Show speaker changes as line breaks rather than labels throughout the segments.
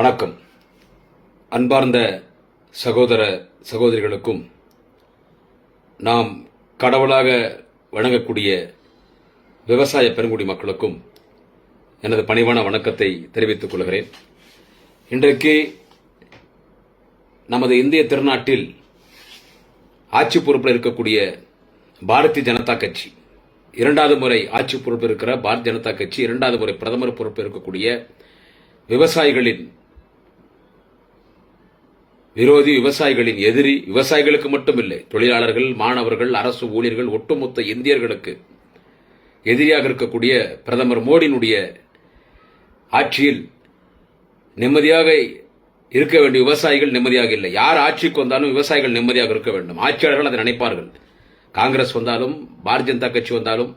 வணக்கம். அன்பார்ந்த சகோதர சகோதரிகளுக்கும் நாம் கடவுளாக வணங்கக்கூடிய விவசாய பெருங்குடி மக்களுக்கும் எனது பணிவான வணக்கத்தை தெரிவித்துக் கொள்கிறேன். இன்றைக்கு நமது இந்திய திருநாட்டில் ஆட்சி பொறுப்பில் இருக்கக்கூடிய பாரதிய ஜனதா கட்சி இரண்டாவது முறை ஆட்சி பொறுப்பில் இருக்கிற பாரதிய ஜனதா கட்சி இரண்டாவது முறை பிரதமர் பொறுப்பில் இருக்கக்கூடிய விவசாயிகளின் விரோதி விவசாயிகளின் எதிரி விவசாயிகளுக்கு மட்டுமில்லை தொழிலாளர்கள் மாணவர்கள் அரசு ஊழியர்கள் ஒட்டுமொத்த இந்தியர்களுக்கு எதிரியாக இருக்கக்கூடிய பிரதமர் மோடியினுடைய ஆட்சியில் நிம்மதியாக இருக்க வேண்டிய விவசாயிகள் நிம்மதியாக இல்லை. யார் ஆட்சிக்கு வந்தாலும் விவசாயிகள் நிம்மதியாக இருக்க வேண்டும். ஆட்சியாளர்கள் அதை நினைப்பார்கள். காங்கிரஸ் வந்தாலும் பாரதிய ஜனதா கட்சி வந்தாலும்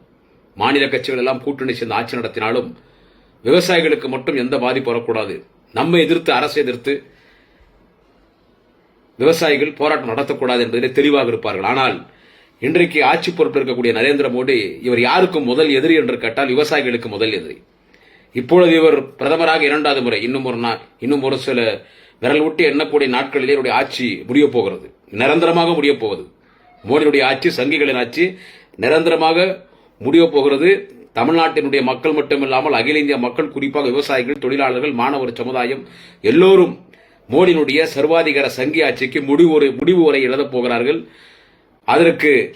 மாநில கட்சிகள் எல்லாம் கூட்டணி சேர்ந்து ஆட்சி நடத்தினாலும் விவசாயிகளுக்கு மட்டும் எந்த பாதிப்பு வரக்கூடாது. நம்ம எதிர்த்து அரசை எதிர்த்து விவசாயிகள் போராட்டம் நடத்தக்கூடாது என்பதிலே தெளிவாக இருப்பார்கள். ஆனால் இன்றைக்கு ஆட்சி பொறுப்பில் இருக்கக்கூடிய நரேந்திர மோடி இவர் யாருக்கும் முதல் எதிரி என்று கேட்டால் விவசாயிகளுக்கு முதல் எதிரி. இப்பொழுது இவர் பிரதமராக இரண்டாவது முறை இன்னும் ஒரு நாள் இன்னும் ஒரு சில விரல் விட்டு எண்ணக்கூடிய நாட்களிலே இவருடைய ஆட்சி முடியப் போகிறது நிரந்தரமாக முடிய போவது மோடியுடைய ஆட்சி சங்கிகளின் ஆட்சி நிரந்தரமாக முடிய போகிறது தமிழ்நாட்டினுடைய மக்கள் மட்டுமில்லாமல் அகில இந்திய மக்கள் குறிப்பாக விவசாயிகள் தொழிலாளர்கள் மாணவர் சமுதாயம் எல்லோரும் மோடியினுடைய சர்வாதிகார சங்கி ஆட்சிக்கு முடிவு ஒரு முடிவு வரை எழுதப் போகிறார்கள். அதற்கு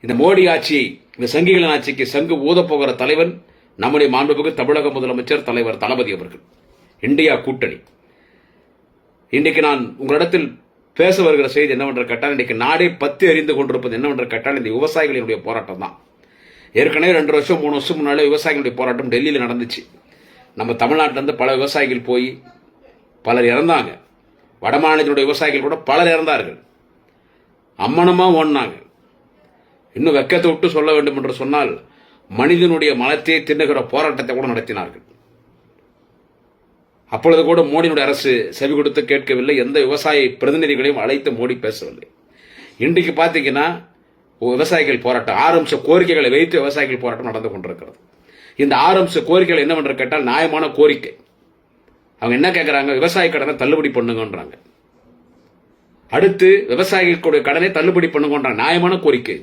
இந்த மோடி ஆட்சி இந்த சங்கிகளின் ஆட்சிக்கு சங்கு ஊதப்போகிற தலைவன் நம்முடைய மாண்புமிகு தமிழக முதலமைச்சர் தலைவர் தளபதி அவர்கள். இந்தியா கூட்டணி. இன்றைக்கு நான் உங்களிடத்தில் பேச வருகிற செய்தி என்னவென்று கேட்டால் இன்றைக்கு நாடே பத்து அறிந்து கொண்டிருப்பது என்னவென்று கேட்டால் இந்த விவசாயிகளினுடைய போராட்டம் தான். ஏற்கனவே ரெண்டு வருஷம் மூணு வருஷம் முன்னாலே விவசாயிகளுடைய போராட்டம் டெல்லியில் நடந்துச்சு. நம்ம தமிழ்நாட்டிலேருந்து பல விவசாயிகள் போய் பலர் இறந்தாங்க. வட மாநிலத்தினுடைய விவசாயிகள் கூட பலர் இறந்தார்கள். அம்மனமாக ஓடினாங்க. இன்னும் வெக்கத்தை விட்டு சொல்ல வேண்டும் என்று சொன்னால் மனிதனுடைய மனத்தை தின்னுகிற போராட்டத்தை கூட நடத்தினார்கள். அப்பொழுது கூட மோடியினுடைய அரசு செவி கொடுத்து கேட்கவில்லை. எந்த விவசாய பிரதிநிதிகளையும் அழைத்து மோடி பேசவில்லை. இன்றைக்கு பார்த்தீங்கன்னா விவசாயிகள் போராட்டம் ஆரம்பிச்ச கோரிக்கைகளை வைத்து விவசாயிகள் போராட்டம் நடந்து கொண்டிருக்கிறது. இந்த ஆரம்பிச்ச கோரிக்கைகள் என்னவென்று கேட்டால் நியாயமான கோரிக்கை. அவங்க என்ன கேட்குறாங்க விவசாய கடனை தள்ளுபடி பண்ணுங்கன்றாங்க. அடுத்து விவசாயிகளுடைய கடனை தள்ளுபடி பண்ணுங்கன்றாங்க. நியாயமான கோரிக்கை.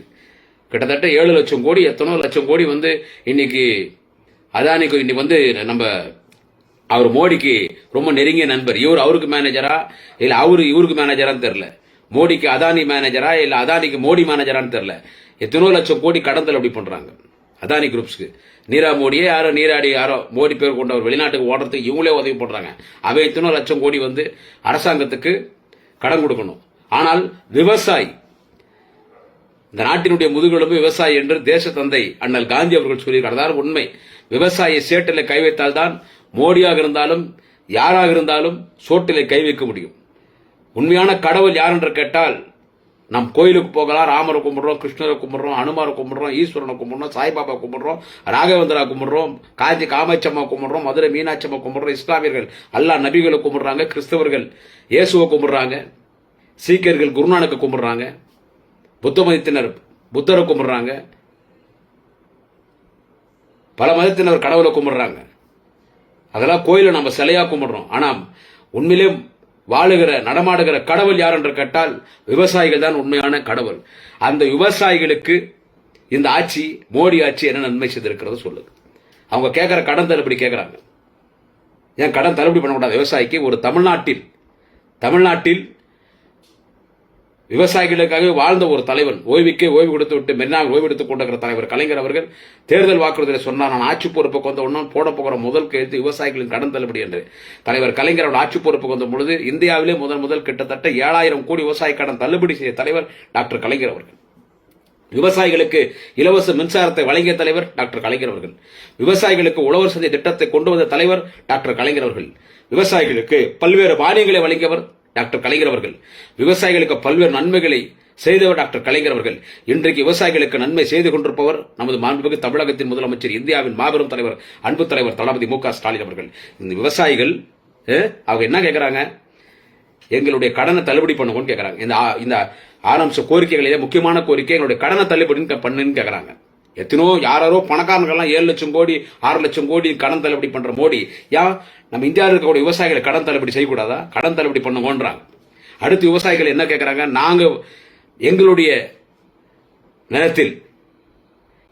கிட்டத்தட்ட ஏழு லட்சம் கோடி எத்தனோ லட்சம் கோடி வந்து இன்னைக்கு அதானிக்கு இன்னைக்கு வந்து நம்ம அவர் மோடிக்கு ரொம்ப நெருங்கிய நண்பர். இவர் அவருக்கு மேனேஜரா இல்லை அவரு இவருக்கு மேனேஜரான்னு தெரில மோடிக்கு அதானி மேனேஜரா இல்லை அதானிக்கு மோடி மேனேஜரான்னு தெரில எத்தனோ லட்சம் கோடி கடன் தள்ளுபடி பண்ணுறாங்க அதானி குரூப்ஸ்க்கு நீரா மோடியே யாரோ நீராடி யாரோ மோடி பேர் கொண்டவர் வெளிநாட்டுக்கு ஓடுறதுக்கு இவங்களே உதவி பண்ணுறாங்க அவை எத்தனோ லட்சம் கோடி வந்து அரசாங்கத்துக்கு கடன் கொடுக்கணும். ஆனால் விவசாயி இந்த நாட்டினுடைய முதுகெலும்பு விவசாயி என்று தேச தந்தை அண்ணல் காந்தி அவர்கள் சொல்லியிருக்கார். அதாவது உண்மை. விவசாய சேட்டில் கை வைத்தால்தான் மோடியாக இருந்தாலும் யாராக இருந்தாலும் சோட்டிலே கை வைக்க முடியும். உண்மையான கடவுள் யார் என்று கேட்டால் நம் கோயிலுக்கு போகலாம் ராமரை கும்பிடுறோம் கிருஷ்ணரை கும்பிடுறோம் அனுமாரை கும்பிட்றோம் ஈஸ்வரனை கும்பிட்றோம் சாய்பாபா கும்பிட்றோம் ராகவேந்திரா கும்பிடுறோம் காஞ்சி காமாட்சம்மா கும்பிடுறோம் மதுரை மீனாட்சம்மா கும்பிடுறோம் இஸ்லாமியர்கள் அல்லா நபிகளை கும்பிட்றாங்க கிறிஸ்தவர்கள் இயேசுவை கும்பிட்றாங்க சீக்கியர்கள் குருநானக்கை கும்பிட்றாங்க புத்த மதத்தினர் புத்தரை கும்பிட்றாங்க பல மதத்தினர் கடவுளை கும்பிட்றாங்க. அதெல்லாம் கோயிலை நம்ம சிலையாக கும்பிட்றோம். ஆனால் உண்மையிலே வாழுகிற நடமாடுகிற கடவுள் யார் என்று கேட்டால் விவசாயிகள் தான் உண்மையான கடவுள். அந்த விவசாயிகளுக்கு இந்த ஆட்சி மோடி ஆட்சி என்ன நன்மை செய்திருக்கிறது சொல்லுது. அவங்க கேட்குற கடன் தள்ளுபடி கேட்குறாங்க. ஏன் கடன் தள்ளுபடி பண்ணக்கூடாது? விவசாயிக்கு ஒரு தமிழ்நாட்டில் தமிழ்நாட்டில் விவசாயிகளுக்காக வாழ்ந்த ஒரு தலைவன் ஓய்வுக்கே ஓய்வு கொடுத்து விட்டு மெரினாவில் ஓய்வு எடுத்துக் கொண்டிருக்கிற தலைவர் கலைஞர் அவர்கள் தேர்தல் வாக்குறுதியில் சொன்னார் நான் ஆட்சி பொறுப்புக்கு வந்த உடனே போட போகிற முதல் கையெழுத்து விவசாயிகளின் கடன் தள்ளுபடி என்று. தலைவர் கலைஞர் அவர் ஆட்சி பொறுப்புக்கு வந்த பொழுது இந்தியாவிலே முதல் முதல் கிட்டத்தட்ட ஏழாயிரம் கோடி விவசாய கடன் தள்ளுபடி செய்த தலைவர் டாக்டர் கலைஞர் அவர்கள். விவசாயிகளுக்கு இலவச மின்சாரத்தை வழங்கிய தலைவர் டாக்டர் கலைஞர் அவர்கள். விவசாயிகளுக்கு உழவர் சந்தை திட்டத்தை கொண்டு வந்த தலைவர் டாக்டர் கலைஞர் அவர்கள். விவசாயிகளுக்கு பல்வேறு மானியங்களை வழங்கியவர் டாக்டர் கலைஞர் அவர்கள். விவசாயிகளுக்கு பல்வேறு நன்மைகளை செய்தவர் டாக்டர் கலைஞர் அவர்கள். இன்றைக்கு விவசாயிகளுக்கு நன்மை செய்து கொண்டிருப்பவர் நமது மாண்புமிகு தமிழகத்தின் முதலமைச்சர் இந்தியாவின் மாபெரும் தலைவர் அன்பு தலைவர் தளபதி மு ஸ்டாலின் அவர்கள். இந்த விவசாயிகள் அவங்க என்ன கேட்கறாங்க எங்களுடைய கடனை தள்ளுபடி பண்ணுங்கன்னு கேட்கறாங்க இந்த இந்த ஆரம்பிச்ச கோரிக்கைகளிலே முக்கியமான கோரிக்கை எங்களுடைய கடனை தள்ளுபடி பண்ணுன்னு கேட்கறாங்க எத்தனோ யாரோ பணக்காரங்கெல்லாம் ஏழு லட்சம் கோடி ஆறு லட்சம் கோடி கடன் தள்ளுபடி பண்ற மோடி. ஏன் நம்ம இந்தியாவில் இருக்கக்கூடிய விவசாயிகளை கடன் தள்ளுபடி செய்யக்கூடாதா? கடன் தள்ளுபடி பண்ணுவோன்றாங்க அடுத்து விவசாயிகள் என்ன கேட்குறாங்க நாங்கள் எங்களுடைய நிலத்தில்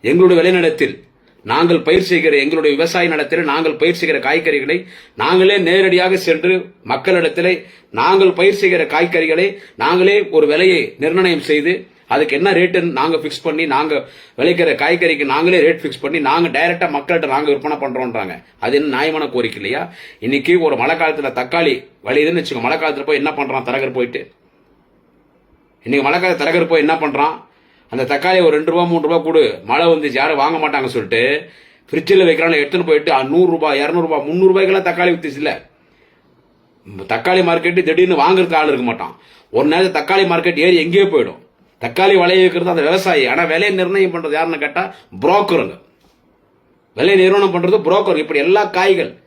எங்களுடைய விளைநிலத்தில் நாங்கள் பயிர் செய்கிற எங்களுடைய விவசாய நிலத்தில் நாங்கள் பயிர் செய்கிற காய்கறிகளை நாங்களே நேரடியாக சென்று மக்களிடத்திலே நாங்கள் பயிர் செய்கிற காய்கறிகளை நாங்களே ஒரு விலையை நிர்ணயம் செய்து அதுக்கு என்ன ரேட்டுன்னு நாங்கள் ஃபிக்ஸ் பண்ணி நாங்கள் விளைக்கிற காய்கறிக்கு நாங்களே ரேட் ஃபிக்ஸ் பண்ணி நாங்கள் டைரெக்டாக மக்கள்கிட்ட நாங்கள் விற்பனை பண்ணுறோன்றாங்க அது என்ன நியாயமான கோரிக்கை இல்லையா? இன்னைக்கு ஒரு மழை காலத்தில் தக்காளி விளையுதுன்னு வச்சுக்கோ மழை காலத்தில் போய் என்ன பண்ணுறான் தரகர் போயிட்டு? இன்னைக்கு மழை காலத்தில் தரகர் போய் என்ன பண்ணுறான் அந்த தக்காளி ஒரு ரெண்டு ரூபா மூணு ரூபா கொடு மழை வந்துச்சு யாரும் வாங்க மாட்டாங்க சொல்லிட்டு ஃப்ரிட்ஜில் வைக்கிறாங்க எடுத்துன்னு போயிட்டு நூறுரூபா இரநூறுபா முந்நூறுபாய்க்கெல்லாம் தக்காளி வித்துச்சு இல்லை. தக்காளி மார்க்கெட்டு திடீர்னு வாங்குறதுக்கு ஆள் இருக்க மாட்டான். ஒரு நேரத்தில் தக்காளி மார்க்கெட் ஏறி எங்கேயோ போயிடும். தக்காளி விளைய வைக்கிறது அந்த விவசாயி. ஆனால் விலையை நிர்ணயம் பண்ணுறது யாருன்னு கேட்டால் புரோக்கருங்க. விலை நிறுவனம் பண்ணுறது புரோக்கர். இப்படி எல்லா காய்கள்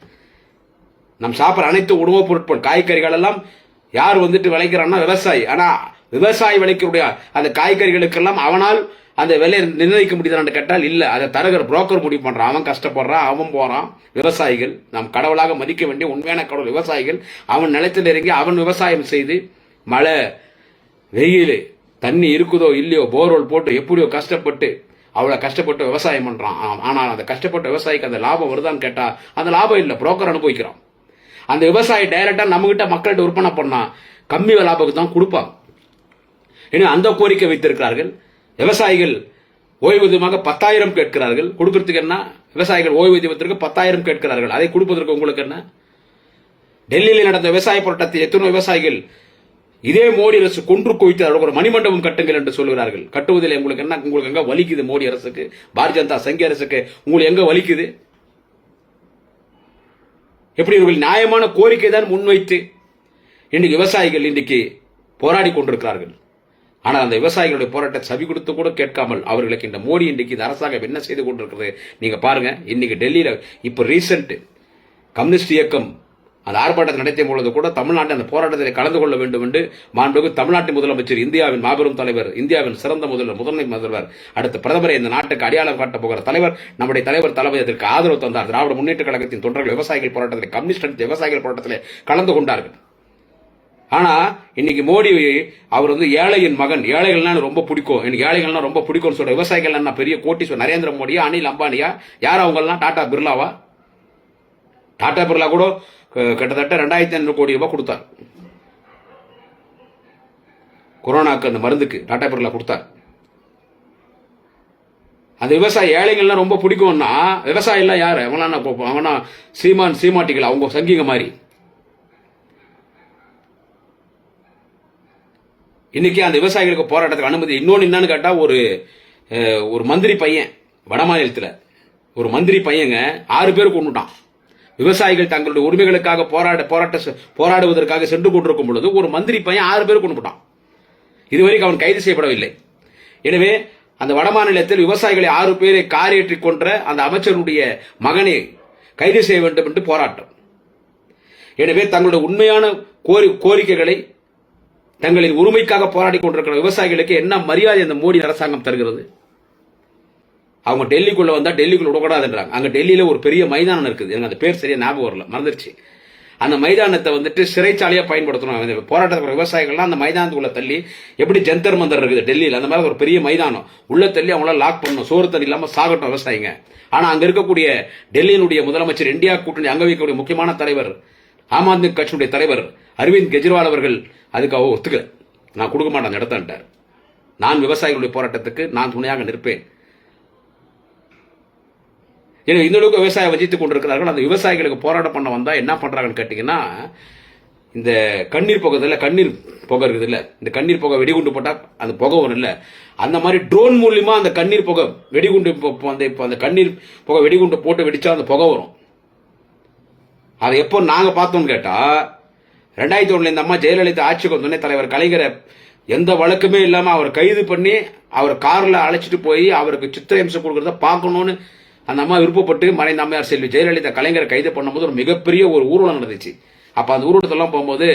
நம் சாப்பிட்ற அனைத்து உணவுப் பொருட்கள் காய்கறிகள் எல்லாம் யார் வந்துட்டு விளைக்கிறான்னா விவசாயி. ஆனால் விவசாயி விளைக்கக்கூடிய அந்த காய்கறிகளுக்கெல்லாம் அவனால் அந்த விலையை நிர்ணயிக்க முடியுதான்னு கேட்டால் இல்லை. அதை தரகர் புரோக்கர் முடிவு பண்ணுறான் அவன் கஷ்டப்படுறான் அவன் போகிறான் விவசாயிகள் நாம் கடவுளாக மதிக்க வேண்டிய உண்மையான கடவுள் விவசாயிகள் அவன் நிலத்தில் இறங்கி அவன் விவசாயம் செய்து மழை வெயில் தண்ணி இருக்குதோ இல்லையோ போர்வெல் போட்டு எப்படியோ கஷ்டப்பட்டு அவ்வளோ கஷ்டப்பட்டு விவசாயம் பண்ணுறான் ஆனால் அந்த கஷ்டப்பட்ட விவசாயிக்கு அந்த லாபம் வருதான்னு கேட்டால் அந்த லாபம் இல்லை. புரோக்கர் அனுபவிக்கிறான். அந்த விவசாயி டைரெக்டாக நம்மகிட்ட மக்கள்கிட்ட விற்பனை பண்ணால் கம்மி லாபத்துக்கு தான் கொடுப்பான். ஏன்னா அந்த கோரிக்கை வைத்திருக்கிறார்கள். விவசாயிகள் ஓய்வூதியமாக பத்தாயிரம் கேட்கிறார்கள். கொடுக்கறதுக்கு என்ன? விவசாயிகள் ஓய்வூதியத்திற்கு பத்தாயிரம் கேட்கிறார்கள். அதை கொடுப்பதற்கு உங்களுக்கு என்ன? டெல்லியில் நடந்த விவசாய போராட்டத்தில் எத்தனை விவசாயிகள் இதே மோடி அரசு கொன்று குவித்து அதோட ஒரு மணிமண்டபம் கட்டுங்கள் என்று சொல்கிறார்கள் கட்டுவதில் உங்களுக்கு என்ன உங்களுக்கு எங்க வலிக்குது மோடி அரசுக்கு? பாரதிய ஜனதா சங்கிய அரசுக்கு உங்களுக்கு எங்க வலிக்குது? எப்படி இவர்கள் நியாயமான கோரிக்கை தான் முன்வைத்து இன்னைக்கு விவசாயிகள் இன்னைக்கு போராடி கொண்டிருக்கிறார்கள். ஆனால் அந்த விவசாயிகளுடைய போராட்டத்தை சவி கொடுத்து கூட கேட்காமல் அவர்களுக்கு இந்த மோடி இன்றைக்கு இந்த அரசாங்கம் என்ன செய்து கொண்டிருக்கிறது? நீங்க பாருங்க இன்னைக்கு டெல்லியில இப்போ ரீசெண்ட் கம்யூனிஸ்ட் இயக்கம் அந்த ஆர்ப்பாட்டத்தை நடத்திய பொழுது கூட தமிழ்நாட்டில் அந்த போராட்டத்தில் கலந்து கொள்ள வேண்டும் என்று மாண்புமிகு தமிழ்நாட்டு முதலமைச்சர் இந்தியாவின் மாபெரும் தலைவர் இந்தியாவின் சிறந்த முதல்வர் முதன்மை முதல்வர் அடுத்த பிரதமரை இந்த நாட்டுக்கு அடையாளம் காட்ட போகிற தலைவர் நம்முடைய தலைவர் தலைமை அதற்கு ஆதரவு தந்தார். திராவிட முன்னேற்ற கழகத்தின் தொண்டர்கள் விவசாயிகள் போராட்டத்தில் கம்யூனிஸ்ட் அடுத்த விவசாயிகள் போராட்டத்தில் கலந்து கொண்டார்கள். ஆனா இன்னைக்கு மோடி அவர் வந்து ஏழையின் மகன். ஏழைகள்னா எனக்கு ரொம்ப பிடிக்கும். எனக்கு ஏழைகள்னா ரொம்ப பிடிக்கும்னு சொல்ற விவசாயிகள் என்ன பெரிய கோட்டீஸ்வர் நரேந்திர மோடியா அனில் அம்பானியா? யார் அவங்கெல்லாம் டாடா பிர்லாவா? டாடா பிர்லா கூட கிட்டத்தட்ட ரெண்டாயிரத்தி ஐநூறு கோடி ரூபாய் கொடுத்தார். கொரோனாக்கு அந்த மருந்துக்கு டாடா பிர்லா கொடுத்தார். அந்த விவசாய ஏழைகள்லாம் ரொம்ப பிடிக்கும்னா விவசாயி எல்லாம் யாரு? அவங்களாம் அவனா சீமான் சீமாட்டிகள் அவங்க சங்கிங்க மாதிரி. இன்னைக்கு அந்த விவசாயிகளுக்கு போராட்டத்துக்கு அனுமதி இன்னொன்று என்னன்னு கேட்டால் ஒரு ஒரு மந்திரி பையன் வடமாநிலத்தில். ஒரு மந்திரி பையங்க ஆறு பேர் கொண்டுட்டான். விவசாயிகள் தங்களுடைய உரிமைகளுக்காக போராட போராட்ட செ- போராடுவதற்காக சென்று கொண்டிருக்கும் பொழுது ஒரு மந்திரி பையன் ஆறு பேர் கொண்டு போட்டான். இதுவரைக்கும் அவன் கைது செய்யப்படவில்லை. எனவே அந்த வட மாநிலத்தில் விவசாயிகளை ஆறு பேரை காரேற்றி கொன்ற அந்த அமைச்சருடைய மகனை கைது செய்ய வேண்டும் என்று போராட்டம். எனவே தங்களுடைய உண்மையான கோரி கோரிக்கைகளை தங்களின் உரிமைக்காக போராடி கொண்டிருக்கிற விவசாயிகளுக்கு என்ன மரியாதை அந்த மோடி அரசாங்கம் தருகிறது? அவங்க டெல்லிக்குள்ளே வந்தால் டெல்லிக்குள்ள விடக்கூடாதுன்றாங்க. அங்கே டெல்லியில ஒரு பெரிய மைதானம் இருக்குது. எனக்கு அந்த பேர் சரியாக ஞாபகம் வரல. மறந்துருச்சு. அந்த மைதானத்தை வந்துட்டு சிறைச்சாலையாக பயன்படுத்தணும். அந்த போராட்டத்தில் விவசாயிகள்லாம் அந்த மைதானத்துக்குள்ளே தள்ளி எப்படி ஜந்தர் மந்தர் இருக்குது டெல்லியில்? அந்த மாதிரி ஒரு பெரிய மைதானம். உள்ள தள்ளி அவங்களாம் லாக் பண்ணணும். சோறு தண்ணி இல்லாமல் சாகட்டும் விவசாயிங்க. ஆனால் அங்கே இருக்கக்கூடிய டெல்லியினுடைய முதலமைச்சர் இந்தியா கூட்டணி அங்க வைக்கக்கூடிய முக்கியமான தலைவர் ஆம் ஆத்மி கட்சியுடைய தலைவர் அரவிந்த் கெஜ்ரிவால் அவர்கள் அதுக்கு அவ ஒத்துக்கல. நான் கொடுக்க மாட்டேன் அந்த நான் விவசாயிகளுடைய போராட்டத்துக்கு நான் துணையாக நிற்பேன். எனவே இந்த அளவுக்கு விவசாயம் வஞ்சித்துக் கொண்டிருக்கிறார்கள். அந்த விவசாயிகளுக்கு போராட்டம் பண்ண வந்தால் என்ன பண்ணுறாங்கன்னு கேட்டிங்கன்னா இந்த கண்ணீர் புகை கண்ணீர் புகை இருக்குது இல்லை இந்த கண்ணீர் புகை வெடிகுண்டு போட்டால் அந்த புகை வரும் இல்லை. அந்த மாதிரி ட்ரோன் மூலியமாக அந்த கண்ணீர் புகை வெடிகுண்டு இப்போ- அந்த இப்போ அந்த கண்ணீர் புகை வெடிகுண்டு போட்டு வெடித்தா அந்த புகை வரும். அதை எப்போ நாங்கள் பார்த்தோம்னு கேட்டால் ரெண்டாயிரத்தி ஒன்றில் இந்த அம்மா ஜெயலலிதா ஆட்சிக்கு வந்தோடனே தலைவர் கலைஞரை எந்த வழக்குமே இல்லாமல் அவர் கைது பண்ணி அவர் காரில் அழைச்சிட்டு போய் அவருக்கு சித்திரம்சம் கொடுக்குறத பார்க்கணுன்னு அந்த அம்மா விருப்பப்பட்டு மறைந்த அம்மையார் செல்வி ஜெயலலிதா கலைஞரை கைது பண்ணும்போது ஒரு மிகப்பெரிய ஒரு ஊர்வலம் நடந்துச்சு. அப்போ அந்த ஊர்வலத்தெல்லாம் போகும்போது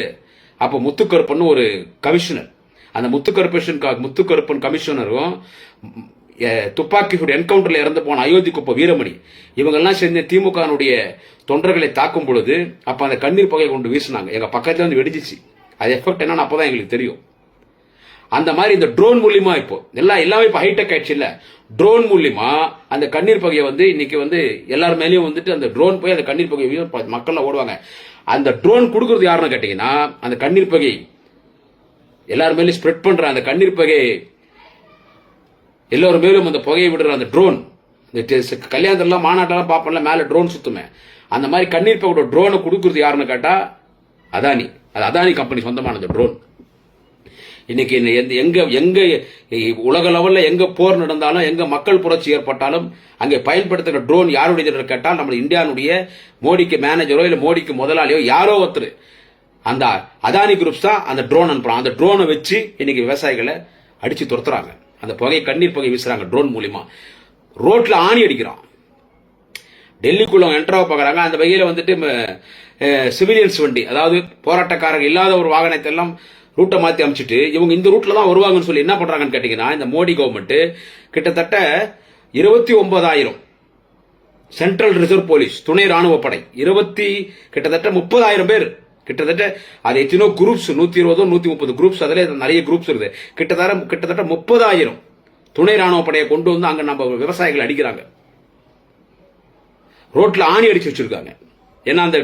அப்போ முத்துக்கருப்பன் ஒரு கமிஷனர். அந்த முத்துக்கருப்பன் முத்துக்கருப்பன் கமிஷனரும் அஹ், துப்பாக்கி சூடு இறந்து போன அயோத்தி குப்ப வீரமணி இவங்கெல்லாம் சேர்ந்து திமுகனுடைய தொண்டர்களை தாக்கும் பொழுது அப்போ அந்த கண்ணீர் பகையை கொண்டு வீசினாங்க. எங்கள் பக்கத்தில் வந்து வெடிச்சிச்சு. அது எஃபெக்ட் என்னன்னு அப்பதான் எங்களுக்கு தெரியும். அந்த மாதிரி இந்த ட்ரோன் மூலியமா இப்போ எல்லாம் எல்லாமே இப்போ ஹைடெக் ஆயிடுச்சு இல்ல. ட்ரோன் மூலியமா அந்த கண்ணீர் பகையை வந்து இன்னைக்கு வந்து எல்லார் மேலேயும் வந்துட்டு அந்த ட்ரோன் போய் அந்த கண்ணீர் புகையை வீச மக்கள்லாம் ஓடுவாங்க. அந்த ட்ரோன் கொடுக்கறது யாருன்னு கேட்டீங்கன்னா அந்த கண்ணீர் பகை. எல்லார் மேலேயும் ஸ்ப்ரெட் பண்ற அந்த கண்ணீர் பகை. எல்லோரும் மேலும் அந்த புகையை விடுற அந்த ட்ரோன் இந்த கல்யாணத்துலாம் மாநாட்டெல்லாம் பார்ப்போம்ல மேல ட்ரோன் சுத்துமே. அந்த மாதிரி கண்ணீர் பகையோட ட்ரோனை கொடுக்கறது யாருன்னு கேட்டா அதானி. அது அதானி கம்பெனி சொந்தமான அந்த ட்ரோன் இன்னைக்கு எந்த- எங்க எங்க உலக லெவலில் எங்க போர் நடந்தாலும் எங்க மக்கள் புரட்சி ஏற்பட்டாலும் அங்கே பயன்படுத்துகிற ட்ரோன் யாருடைய கேட்டால் நம்ம இந்தியாவுடைய மோடிக்கு மேனேஜரோ இல்லை மோடிக்கு முதலாளியோ யாரோ ஒருத்தர். அந்த அதானி குரூப்ஸ் தான் அந்த ட்ரோன் அனுப்புறான் அந்த ட்ரோனை வச்சு இன்னைக்கு விவசாயிகளை அடிச்சு துரத்துறாங்க. அந்த புகை கண்ணீர் புகை வீசுறாங்க ட்ரோன் மூலியமா. ரோட்ல ஆணி அடிக்கிறான். டெல்லிக்குள்ள என்ட்ராவ பார்க்குறாங்க. அந்த வகையில் வந்துட்டு சிவிலியன்ஸ் வண்டி அதாவது போராட்டக்காரர்கள் இல்லாத ஒரு வாகனத்தை எல்லாம் ரூட்டை மாற்றி அமைச்சிட்டு இவங்க இந்த ரூட்ல தான் வருவாங்கன்னு சொல்லி என்ன பண்றாங்கன்னு கேட்டீங்கன்னா இந்த மோடி கவர்மெண்ட் கிட்டத்தட்ட இருபத்தி ஒன்பதாயிரம் சென்ட்ரல் ரிசர்வ் போலீஸ் துணை ராணுவ படை இருபத்தி கிட்டத்தட்ட முப்பதாயிரம் பேர். கிட்டத்தட்ட அது எத்தனோ குரூப்ஸ் நூத்தி இருபதோ நூத்தி முப்பது குரூப்ஸ் அதுல நிறைய குரூப்ஸ் இருக்குது. கிட்டத்தட்ட கிட்டத்தட்ட முப்பதாயிரம் துணை ராணுவ படையை கொண்டு வந்து அங்க நம்ம விவசாயிகள் அடிக்கிறாங்க. ரோட்ல ஆணி அடிச்சு வச்சிருக்காங்க. ஏன்னா அந்த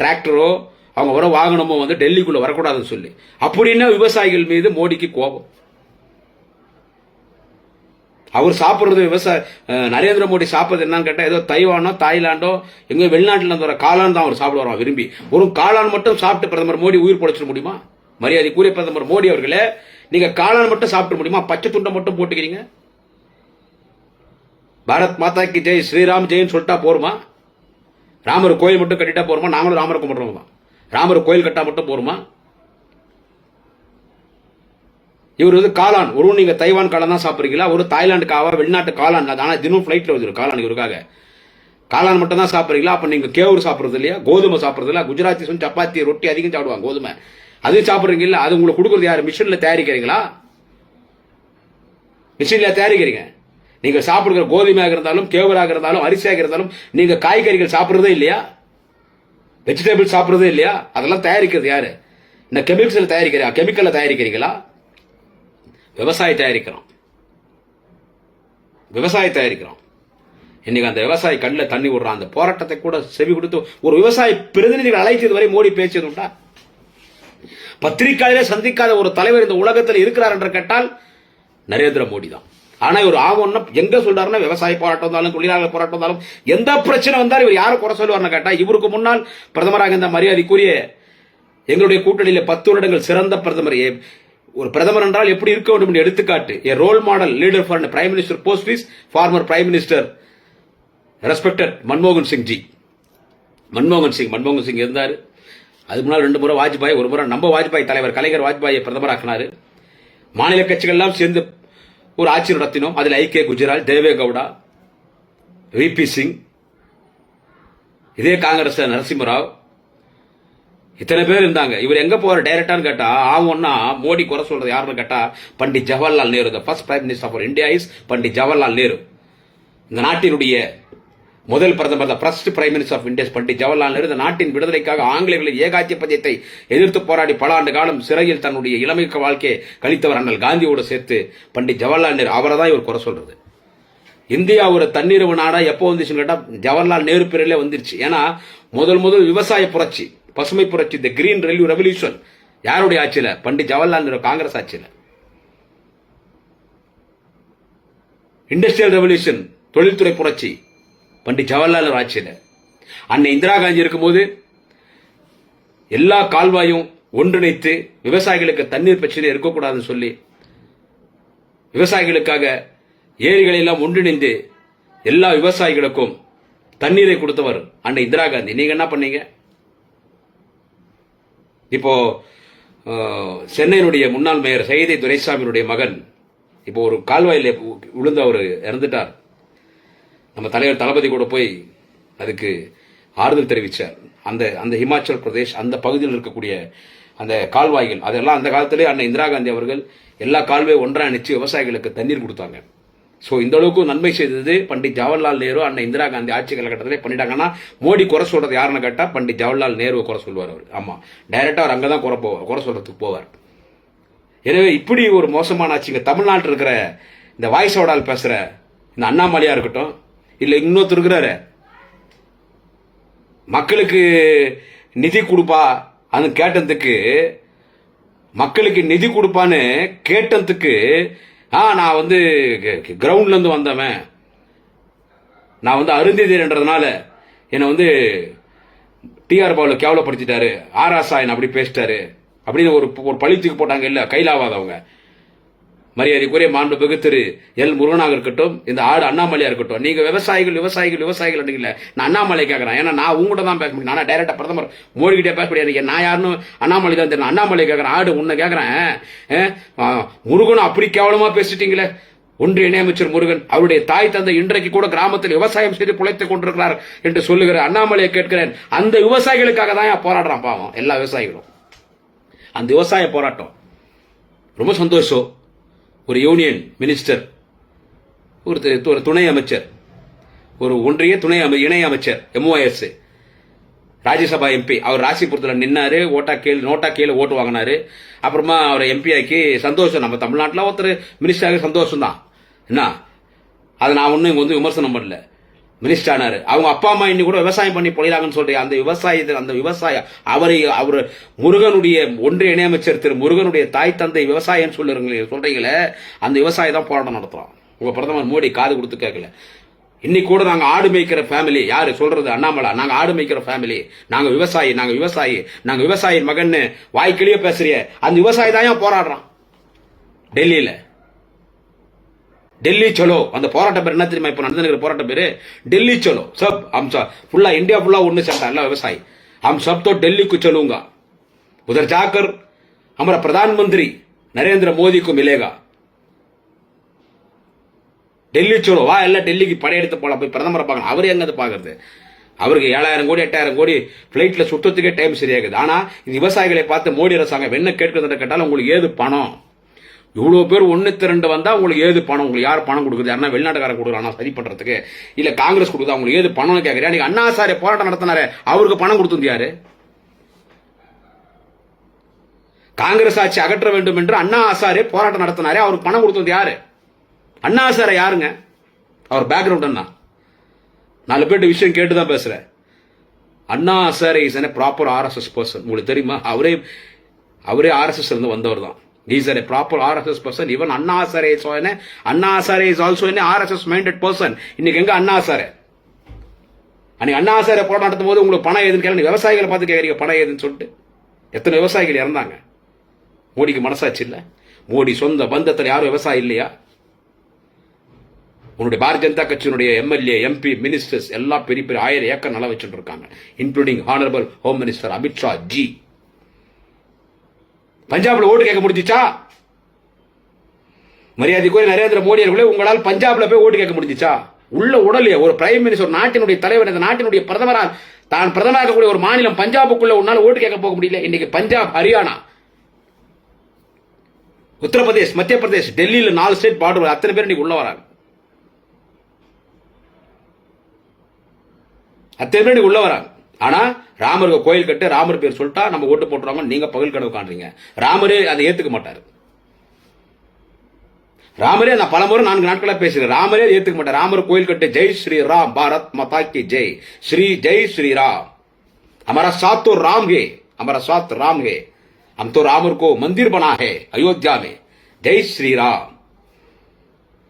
டிராக்டரோ அவங்க வர வாகனமும் வந்து டெல்லிக்குள்ளே வரக்கூடாதுன்னு சொல்லி. அப்படின்னா விவசாயிகள் மீது மோடிக்கு கோபம்? அவர் சாப்பிட்றது விவசாய நரேந்திர மோடி சாப்பிட்றது என்னன்னு கேட்டால் ஏதோ தைவானோ தாய்லாண்டோ எங்கேயோ வெளிநாட்டில் இருந்து வர காளான் தான் அவர் சாப்பிடுவாராம் விரும்பி. ஒரு காளான் மட்டும் சாப்பிட்டு பிரதமர் மோடி உயிர் பொழைச்சிட முடியுமா? மரியாதைக்குரிய பிரதமர் மோடி அவர்களே நீங்கள் காளான் மட்டும் சாப்பிட முடியுமா? பச்சை துண்டை மட்டும் போட்டுக்கிறீங்க. பாரத் மாதா கி ஜெய் ஸ்ரீராம் ஜெயின்னு சொல்லிட்டா போருமா? ராமர் கோயில் மட்டும் கட்டிட்டா போருமா? நாங்களும் ராமரை கும்பிடுறோம்? ராமர் கோயில் கட்டா மட்டும் போருமா? இவர் வந்து காளான். ஒரு நீங்க தைவான் காளான் தான் சாப்பிடுறீங்களா? ஒரு தாய்லாந்து காவா வெளிநாட்டு காளான். அது ஆனா தினம் ஃப்ளைட்டில் வந்து காளான் இவருக்காக. காளான் மட்டும் தான் சாப்பிட்றீங்களா? அப்போ நீங்கள் கேவூர் சாப்பிட்றது இல்லையா? கோதுமை சாப்பிட்றது இல்ல குஜராத்தி சொல்லி சப்பாத்தி ரொட்டி அதிகம் சாப்பிடுவாங்க கோதுமை. அது சாப்பிட்றீங்களா அது உங்களுக்கு கொடுக்குறது யார்? மிஷினில் தயாரிக்கிறீங்களா? மிஷினில் தயாரிக்கிறீங்க. நீங்கள் சாப்பிடுற கோதுமையாக இருந்தாலும் கேவராக இருந்தாலும் அரிசியாக இருந்தாலும் நீங்கள் காய்கறிகள் சாப்பிட்றதே இல்லையா? வெஜிடபிள் சாப்பிட்றதே இல்லையா? அதெல்லாம் தயாரிக்கிறது யாரு? இந்த கெமிக்கல் தயாரிக்கிறா கெமிக்கலை தயாரிக்கிறீங்களா? விவசாயி தயாரிக்கிறோம். விவசாயி தயாரிக்கிறோம். இன்னைக்கு அந்த விவசாயி கண்ணில் தண்ணி விடுறான் அந்த போராட்டத்தை கூட செவி கொடுத்து ஒரு விவசாய பிரதிநிதிகள் அழைத்தது வரை மோடி பேசியது உண்டா? பத்திரிகையிலே சந்திக்காத ஒரு தலைவர் இந்த உலகத்தில் இருக்கிறார் என்று கேட்டால் நரேந்திர மோடி தான் ஆனா இவர் ஆகும்னா எங்க சொல்றாருன்னா விவசாய போராட்டம் இருந்தாலும் தொழிலாளர் போராட்டம் இருந்தாலும் எந்த பிரச்சனை வந்தாலும் இவர் யாரும் குறை சொல்லுவார்னு கேட்டா இவருக்கு முன்னால் பிரதமராக இந்த மரியாதைக்குரிய எங்களுடைய கூட்டணியில பத்து வருடங்கள் சிறந்த பிரதமர் ஒரு பிரதமர் என்றால் எப்படி இருக்க வேண்டும் என்று எடுத்துக்காட்டு a role model leader for prime minister post fees former prime minister respected மன்மோகன் சிங் ஜி மன்மோகன் சிங் மன்மோகன் சிங் இருந்தார். அதுக்கு முன்னால் ரெண்டு முறை வாஜ்பாய் ஒரு முறை நம்ம வாஜ்பாய் தலைவர் கலைஞர் வாஜ்பாயை பிரதமராக்கினார். மாநில கட்சிகள்லாம் சேர்ந்து ஒரு ஆட்சி நடத்தினோம். அதில் ஐக்கிய குஜரால் தேவே வி விபி சிங் இதே காங்கிரஸ் நரசிம்மராவ். இத்தனை பேர் இருந்தாங்க. இவர் எங்க போற டைரக்டான்னு கேட்டா ஆகும்னா மோடி குறை சொல்றது யாருன்னு கேட்டா Pandit Jawaharlal Nehru the first prime minister of India is Pandit Jawaharlal Nehru. இந்த நாட்டினுடைய முதல் பிரதமர் the first prime minister of India Pandit Jawaharlal Nehru. நாட்டின் விடுதலைக்காக ஆங்கிலேயர்களின் ஏகாதிபத்தியத்தை எதிர்த்து போராடி பல ஆண்டு காலம் சிறையில் தன்னுடைய இளமை வாழ்க்கையை கழித்தவர் அண்ணல் காந்தியோடு சேர்த்து பண்டிட் ஜவஹர்லால் நேரு. அவரை தான் இவர் குறை சொல்றது. இந்தியா ஒரு தன்னிறைவு நாடா எப்போ வந்துச்சுன்னு கேட்டால் ஜவஹர்லால் நேரு பேரிலே வந்துருச்சு. ஏன்னா முதல் முதல் விவசாய புரட்சி பசுமை புரட்சி த கிரீன் ரெல்யூ ரெவல்யூஷன் யாருடைய ஆட்சியில்? பண்டிட் ஜவஹர்லால் நேரு காங்கிரஸ் ஆட்சியில். இண்டஸ்ட்ரியல் ரெவல்யூஷன் தொழில்துறை புரட்சி பண்டிட் ஜவஹர்லால் ஆட்சியில். அன்னை இந்திரா காந்தி இருக்கும்போது எல்லா கால்வாயும் ஒன்றிணைத்து விவசாயிகளுக்கு தண்ணீர் பிரச்சனை இருக்கக்கூடாதுன்னு சொல்லி விவசாயிகளுக்காக ஏரிகளை எல்லாம் ஒன்றிணைந்து எல்லா விவசாயிகளுக்கும் தண்ணீரை கொடுத்தவர் அன்னை இந்திரா காந்தி. நீங்க என்ன பண்ணீங்க? இப்போ சென்னையினுடைய முன்னாள் மேயர் சைதை துரைசாமியினுடைய மகன் இப்போ ஒரு கால்வாயில் விழுந்து அவர் இறந்துட்டார். நம்ம தலைவர் தளபதி கூட போய் அதுக்கு ஆறுதல் தெரிவித்தார் அந்த அந்த ஹிமாச்சல் பிரதேஷ் அந்த பகுதியில் இருக்கக்கூடிய அந்த கால்வாய்கள் அதெல்லாம் அந்த காலத்திலே அன்னை இந்திரா காந்தி அவர்கள் எல்லா கால்வாய் ஒன்றாக அணைச்சு விவசாயிகளுக்கு தண்ணீர் கொடுத்தாங்க. ஸோ இந்த அளவுக்கு நன்மை செய்தது பண்டிட் ஜவஹர்லால் நேரு அண்ணன் இந்திரா காந்தி ஆட்சி காலகட்டத்திலே பண்ணிட்டாங்கன்னா மோடி குறை சொல்றது யாருன்னு கேட்டால் பண்டிட் ஜவஹர்லால் நேருவை குறை சொல்லுவார் அவர். ஆமாம் டைரெக்டாக அவர் அங்கே தான் குறை போவார் குறை சொல்றதுக்கு போவார். எனவே இப்படி ஒரு மோசமான ஆட்சிங்க. தமிழ்நாட்டில் இருக்கிற இந்த வாய்ஸ் ஓடால் இந்த அண்ணாமலையாக இருக்கட்டும் இல்லை இன்னொருத்தர் இருக்கிறாரு. மக்களுக்கு நிதி கொடுப்பா அது கேட்டதுக்கு மக்களுக்கு நிதி கொடுப்பான்னு கேட்டதுக்கு ஆ நான் வந்து கிரவுண்ட்லேருந்து வந்தவன். நான் வந்து அருந்ததின்றதுனால என்னை வந்து டிஆர் பாவில் கேவலப்படுத்திட்டாரு. ஆர் ஆசாயன் அப்படி பேசிட்டாரு. அப்படின்னு ஒரு ஒரு பழித்துக்கு போட்டாங்க இல்லை கைலாவாதவங்க மரியாதைக்குரிய மாண்புமிகு திரு எல் முருகனாக இருக்கட்டும் இந்த ஆடு அண்ணாமலையா இருக்கட்டும். நீங்க விவசாயிகள் விவசாயிகள் விவசாயிகள் இல்ல நான் அண்ணாமலை கேட்கறேன் ஏன்னா நான் உங்கள்கிட்ட தான் பேச முடியும். நான் டைரக்டா பிரதமர் மோடி கிட்டே பேச முடியாது. நான் யாருன்னு அண்ணாமலை தான் தெரியும். அண்ணாமலை கேட்கறேன் ஆடு உன்னை கேட்கறேன் ஆ, முருகன் அப்படி கேவலமா பேசிட்டீங்களே. ஒன்றிய இணையமைச்சர் முருகன் அவருடைய தாய் தந்தை இன்றைக்கு கூட கிராமத்தில் விவசாயம் செய்து பிழைத்துக் கொண்டிருக்கிறார் என்று சொல்லுகிற அண்ணாமலையை கேட்கிறேன். அந்த விவசாயிகளுக்காக தான் போராடுறான் பாவம்? எல்லா விவசாயிகளும். அந்த விவசாய போராட்டம் ரொம்ப சந்தோஷம். ஒரு யூனியன் மினிஸ்டர் ஒரு ஒரு துணை அமைச்சர் ஒரு ஒன்றிய துணை அமை இணை அமைச்சர் எம்ஓஎஸ் ராஜ்யசபா எம்பி அவர் ராசிபுரத்தில் நின்னாரு ஓட்டா கேள் நோட்டா கீழே ஓட்டு வாங்கினாரு. அப்புறமா அவர் எம்பிஐக்கி சந்தோஷம். நம்ம தமிழ்நாட்டில் ஒருத்தர் மினிஸ்டராக சந்தோஷம் தான் என்ன? அதை நான் ஒன்றும் இங்கே வந்து விமர்சனம் பண்ணல. மினிஸ்டர் ஆனார். அவங்க அப்பா அம்மா இன்னி கூட விவசாயம் பண்ணி பொழிலாங்கன்னு சொல்றீங்க. அந்த விவசாயத்தில் அந்த விவசாய அவரை அவர் முருகனுடைய ஒன்றிய இணையமைச்சர் திரு முருகனுடைய தாய் தந்தை விவசாயம் சொல்லுறீங்களே சொல்றீங்களே அந்த விவசாயி தான் போராட்டம் நடத்துறோம் உங்க பிரதமர் மோடி காது கொடுத்து கேட்கல. இன்னைக்கு கூட நாங்கள் ஆடு மேய்க்கிற ஃபேமிலி யார் சொல்றது? அண்ணாமலா. நாங்கள் ஆடு மேய்க்கிற ஃபேமிலி நாங்கள் விவசாயி நாங்கள் விவசாயி. நாங்கள் விவசாயி மகன்னு வாய்க்கிலேயே பேசுறிய. அந்த விவசாயி தான் ஏன் போராடுறான்? டெல்லியில். டெல்லி சலோ அந்த போராட்ட பேர் என்ன தெரியுமா இப்ப நடந்துருக்கிற போராட்ட பேரு டெல்லி சலோ சப் हम सब फुल्ला इंडिया फुल्ला उड़ने चलता है व्यवसायी हम सब तो दिल्ली को चलूंगा उधर जाकर हमारा प्रधानमंत्री नरेंद्र मोदी को मिलेगा டெல்லி சோலோ வா எல்லாம் டெல்லிக்கு படையெடுத்து போலாம் போய் பிரதமரை பார்க்கணும் அவர் எங்க அது பாக்குறது அவருக்கு ஏழாயிரம் கோடி எட்டாயிரம் கோடி பிளைட்ல சுத்தத்துக்கே டைம் சரியாகுது ஆனா இந்த விவசாயிகளை பார்த்து மோடி அரசாங்கம் என்ன கேட்கறத கேட்டாலும் உங்களுக்கு ஏது பணம் இவ்வளோ பேர் ஒன்று திரண்டு வந்தால் உங்களுக்கு ஏது பணம்? உங்களுக்கு யார் பணம் கொடுக்குது யாருன்னா வெளிநாட்டுக்காரன் கொடுக்குறானா சரி பண்ணுறதுக்கு இல்லை காங்கிரஸ் கொடுக்குது? அவங்களுக்கு ஏது பணம்னு கேட்குறியா நீங்க அண்ணா சாரே போராட்டம் நடத்தினாரு அவருக்கு பணம் கொடுத்தது யாரு? காங்கிரஸ் ஆட்சி அகற்ற வேண்டும் என்று அண்ணா ஆசாரே போராட்டம் நடத்தினாரே அவருக்கு பணம் கொடுத்தது யாரு? அண்ணா ஆசாரை யாருங்க? அவர் பேக்ரவுண்ட் என்ன? நாலு பேர்ட்டு விஷயம் கேட்டு தான் பேசுறேன். Anna Hazare is proper RSS person உங்களுக்கு தெரியுமா? அவரே அவரே ஆர்எஸ்எஸ் இருந்து வந்தவர் தான் is a proper RSS person இவன் Anna Hazare is Anna Hazare is also என்ன ஆர்எஸ்எஸ் மைண்டட் பர்சன் இன்னைக்கு எங்க அண்ணா சார் அன்னைக்கு அண்ணா சாரை போராட்டம் நடத்தும் போது உங்களுக்கு பணம் ஏதுன்னு கேள்வி விவசாயிகளை பார்த்து கேட்குறீங்க. பணம் ஏதுன்னு சொல்லிட்டு. எத்தனை விவசாயிகள் இறந்தாங்க? மோடிக்கு மனசாட்சி இல்லை. மோடி சொந்த பந்தத்தில் யாரும் விவசாயி இல்லையா? உன்னுடைய பாரதிய ஜனதா கட்சியினுடைய எம்எல்ஏ எம்பி மினிஸ்டர்ஸ் எல்லாம் பெரிய பெரிய ஆயிரம் ஏக்கர் நல்லா வச்சுட்டு இருக்காங்க. Including honourable home minister Amit Shah ji பஞ்சாப்ல ஓட்டு கேட்க முடிஞ்சிச்சா? மரியாதைக்குரிய நரேந்திர மோடி அவர்களே உங்களால் பஞ்சாப்ல போய் ஓட்டு கேட்க முடிஞ்சிச்சா? உள்ள உடலே ஒரு பிரைம் மினிஸ்டர் நாட்டினுடைய தலைவர் இந்த நாட்டினுடைய பிரதமரால் தான் பிரதமராக இருக்கக்கூடிய ஒரு மாநிலம் பஞ்சாபுக்குள்ள உன்னால ஓட்டு கேட்க போக முடியல. இன்னைக்கு பஞ்சாப் ஹரியானா உத்தரப்பிரதேஷ் மத்திய பிரதேஷ் டெல்லியில் நாலு ஸ்டேட் பார்டர் அத்தனை பேர் இன்னைக்கு உள்ள வராங்க. அத்தனை பேர் இன்னைக்கு உள்ள வராங்க. ஆனா ராமருக்கு கோயில் கட்டு ராமர் பேர் சொல்லிட்டா நம்ம ஓட்டு போட்டுருவாங்க நீங்க பகல் கனவு காண்றீங்க ராமரே அதை ஏத்துக்க மாட்டாரு ராமரே நான் பலமுறை நான்கு நாட்களா பேசுறேன் ராமரே அதை ஏத்துக்க மாட்டார் ராமர் கோயில் கட்டு ஜெய் ஸ்ரீ ராம் பாரத் மாதா की ஜெய் ஸ்ரீ ஜெய் ஸ்ரீ ராம் हमारा साथ तो राम है हमारा साथ राम है हम तो रामर को मंदिर बना है अयोध्या में जय श्री राम